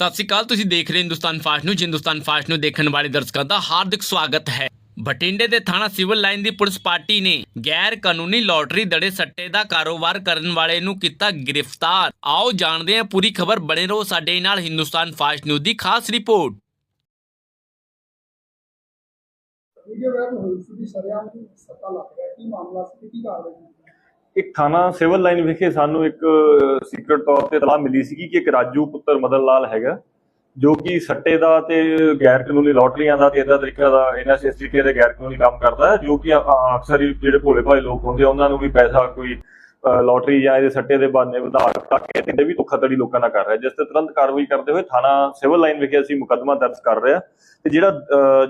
ਸਤਿ ਸ਼੍ਰੀ ਅਕਾਲ, ਤੁਸੀਂ ਦੇਖ ਰਹੇ Hindustan fast news, Hindustan fast ਨੂੰ ਦੇਖਣ ਵਾਲੇ ਦਰਸ਼ਕਾਂ ਦਾ ਹਾਰਦਿਕ ਸਵਾਗਤ ਹੈ। ਬਠਿੰਡੇ ਦੇ ਥਾਣਾ ਸਿਵਲ ਲਾਈਨ ਦੀ ਪੁਲਿਸ ਪਾਰਟੀ ਨੇ ਗੈਰ ਕਾਨੂੰਨੀ ਲੋਟਰੀ ਦੜੇ ਸੱਟੇ ਦਾ ਕਾਰੋਬਾਰ ਕਰਨ ਵਾਲੇ ਨੂੰ ਕੀਤਾ ਗ੍ਰਿਫਤਾਰ। ਆਓ ਜਾਣਦੇ ਹਾਂ, ਪੂਰੀ ਖਬਰ ਬਣੇ ਰਹੋ ਸਾਡੇ ਨਾਲ ਹਿੰਦੁਸਤਾਨ ਫਾਸਟ ਨਿਊਜ਼ ਦੀ ਖਾਸ ਰਿਪੋਰਟ। ਵੀਡੀਓ ਵਾਇਰਲ ਹੋਈ ਸੀ ਸ਼ਰਿਆਮ ਸੱਤਾ ਲੱਗ ਗਿਆ। ਕੀ ਮਾਮਲਾ ਸੀ? ਕੀ ਕਾਰਵਾਈ ਇੱਕ ਥਾਣਾ ਸਿਵਲ ਲਾਈਨ ਵਿਖੇ ਸਾਨੂੰ ਇੱਕ ਸੀਕ੍ਰੇਟ ਤੌਰ ਤੇ ਇਤਲਾਹ ਮਿਲੀ ਸੀ ਕਿ ਇੱਕ ਰਾਜੂ ਪੁੱਤਰ ਮਦਨ ਲਾਲ ਹੈਗਾ, ਜੋ ਕਿ ਸੱਟੇ ਦਾ ਤੇ ਗੈਰ ਕਾਨੂੰਨੀ ਲੋਟਰੀਆਂ ਦਾ ਤੇ ਇਹਦਾ ਤਰੀਕਾ ਦਾ ਇਹਨਾਂ ਦੇ ਗੈਰ ਕਾਨੂੰਨੀ ਕੰਮ ਕਰਦਾ, ਜੋ ਕਿ ਅਕਸਰ ਹੀ ਜਿਹੜੇ ਭੋਲੇ ਭਾਲੇ ਲੋਕ ਹੁੰਦੇ ਉਹਨਾਂ ਨੂੰ ਵੀ ਪੈਸਾ ਕੋਈ ਲੋਟਰੀ ਜਾਂ ਇਹਦੇ ਸੱਟੇ ਦੇ ਬਹਾਨੇ ਵਧਾ ਕੇ ਤੇ ਵੀ ਧੋਖਾਧੜੀ ਲੋਕਾਂ ਨਾਲ ਕਰ ਰਿਹਾ, ਜਿਸ ਤੇ ਤੁਰੰਤ ਕਾਰਵਾਈ ਕਰਦੇ ਹੋਏ ਥਾਣਾ ਸਿਵਲ ਲਾਈਨ ਵਿਖੇ ਅਸੀਂ ਮੁਕੱਦਮਾ ਦਰਜ ਕਰ ਰਹੇ ਤੇ ਜਿਹੜਾ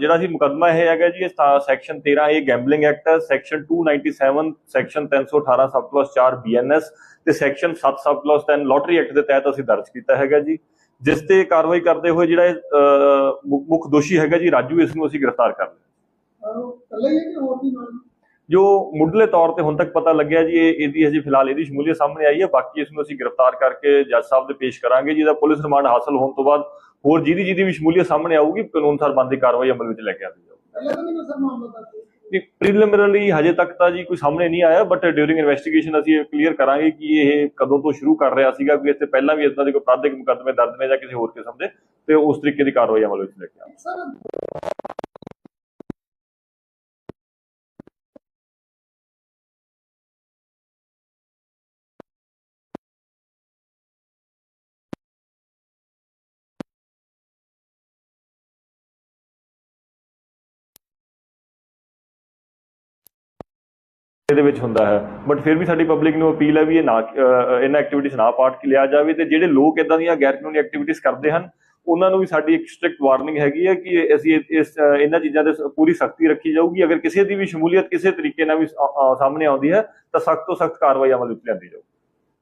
ਜਿਹੜਾ ਅਸੀਂ ਮੁਕੱਦਮਾ ਇਹ ਹੈਗਾ ਜੀ, ਇਹ ਸੈਕਸ਼ਨ 13 ਇਹ gambling act section 297 section 318 sub class 4 BNS ਤੇ ਸੈਕਸ਼ਨ 7 ਸਬ 10 ਲੋਟਰੀ ਐਕਟ ਦੇ ਤਹਿਤ ਅਸੀਂ ਦਰਜ ਕੀਤਾ ਹੈਗਾ ਜੀ। ਜਿਸ ਤੇ ਕਾਰਵਾਈ ਕਰਦੇ ਹੋਏ ਜਿਹੜਾ ਮੁੱਖ- ਦੋਸ਼ੀ ਹੈਗਾ ਜੀ, ਰਾਜੂ, ਇਸ ਨੂੰ ਅਸੀਂ ਗ੍ਰਿਫਤਾਰ ਕਰ ਲਿਆ। ਅਹ ਹੀ ਹੈ ਕਿ ਹੋਰ ਵੀ ਨਾਲ? ਜੋ ਮੁੱਢਲੇ ਤੌਰ ਤੇ ਹੁਣ ਤੱਕ ਪਤਾ ਲੱਗਿਆ ਜੀ, ਇਹ ਇਹਦੀ ਹਜੇ ਫਿਲਹਾਲ ਇਹਦੀ ਸ਼ਮੂਲੀਅਤ ਸਾਹਮਣੇ ਆਈ ਹੈ, ਬਾਕੀ ਇਸ ਨੂੰ ਅਸੀਂ ਗ੍ਰਿਫਤਾਰ ਕਰਕੇ ਜੱਜ ਸਾਹਿਬ ਦੇ ਪੇਸ਼ ਕਰਾਂਗੇ ਜਿਹਦਾ ਪੁਲਿਸ ਰਿਮਾਂਡ ਹਾਸਲ ਹੋਣ ਤੋਂ ਬਾਅਦ ਹੋਰ ਜਿਹਦੀ ਜਿਹਦੀ ਵੀ ਸ਼ਮੂਲੀਅਤ ਸਾਹਮਣੇ ਆਊਗੀ, ਕਾਨੂੰਨ ਸਰ ਕਾਰਵਾਈ ਅਮਲ ਵਿੱਚ ਲੈ ਕੇ ਆਉਂਦੀ ਜਾਊਗੀ। ਪ੍ਰੀਲਿਮਿਨਰੀ ਹਜੇ ਤੱਕ ਤਾਂ ਜੀ ਕੋਈ ਸਾਹਮਣੇ ਨਹੀਂ ਆਇਆ ਬਟ ਡਿਊਰਿੰਗ ਇਨਵੈਸਟੀਗੇਸ਼ਨ ਅਸੀਂ ਇਹ ਕਲੀਅਰ ਕਰਾਂਗੇ ਕਿ ਇਹ ਕਦੋਂ ਤੋਂ ਸ਼ੁਰੂ ਕਰ ਰਿਹਾ ਸੀਗਾ ਕਿ ਇਸ ਤੇ ਪਹਿਲਾਂ ਵੀ ਇਦਾਂ ਦੇ ਕੋਈ ਅਪਰਾਧਿਕ ਮੁਕੱਦਮੇ ਦਰਜ ਨੇ ਜਾਂ ਕਿਸੇ ਹੋਰ ਕਿਸਮ ਦੇ, ਤੇ ਉਸ ਤਰੀਕੇ ਦੀ ਕਾਰਵਾਈ ਅਮਲ ਵਿੱਚ ਲੈ ਕੇ ਆਵਾਂਗੇ ਸਰ ਵਿੱਚ ਹੁੰਦਾ ਹੈ। ਬਟ ਫਿਰ ਵੀ ਸਾਡੀ ਪਬਲਿਕ ਨੂੰ ਅਪੀਲ ਹੈ ਵੀ ਇਹ ਨਾ ਇਹਨਾਂ ਐਕਟੀਵਿਟੀਜ਼ ਨਾ ਪਾਰਟ ਲਿਆ ਜਾਵੇ ਤੇ ਜਿਹੜੇ ਲੋਕ ਇਦਾਂ ਦੀਆਂ ਗੈਰ ਕਾਨੂੰਨੀ ਐਕਟੀਵਿਟੀਜ਼ ਕਰਦੇ ਹਨ, ਉਹਨਾਂ ਨੂੰ ਵੀ ਸਾਡੀ ਇੱਕ ਸਟ੍ਰਿਕਟ ਵਾਰਨਿੰਗ ਹੈਗੀ ਹੈ ਕਿ ਅਸੀਂ ਇਸ ਇਹਨਾਂ ਚੀਜ਼ਾਂ ਤੇ ਪੂਰੀ ਸਖਤੀ ਰੱਖੀ ਜਾਊਗੀ। ਅਗਰ ਕਿਸੇ ਦੀ ਵੀ ਸ਼ਮੂਲੀਅਤ ਕਿਸੇ ਤਰੀਕੇ ਨਾਲ ਵੀ ਸਾਹਮਣੇ ਆਉਂਦੀ ਹੈ, ਤਾਂ ਸਖਤ ਤੋਂ ਸਖਤ ਕਾਰਵਾਈ ਅਮਲ ਵਿੱਚ ਲਿਆਂਦੀ ਜਾਊਗੀ।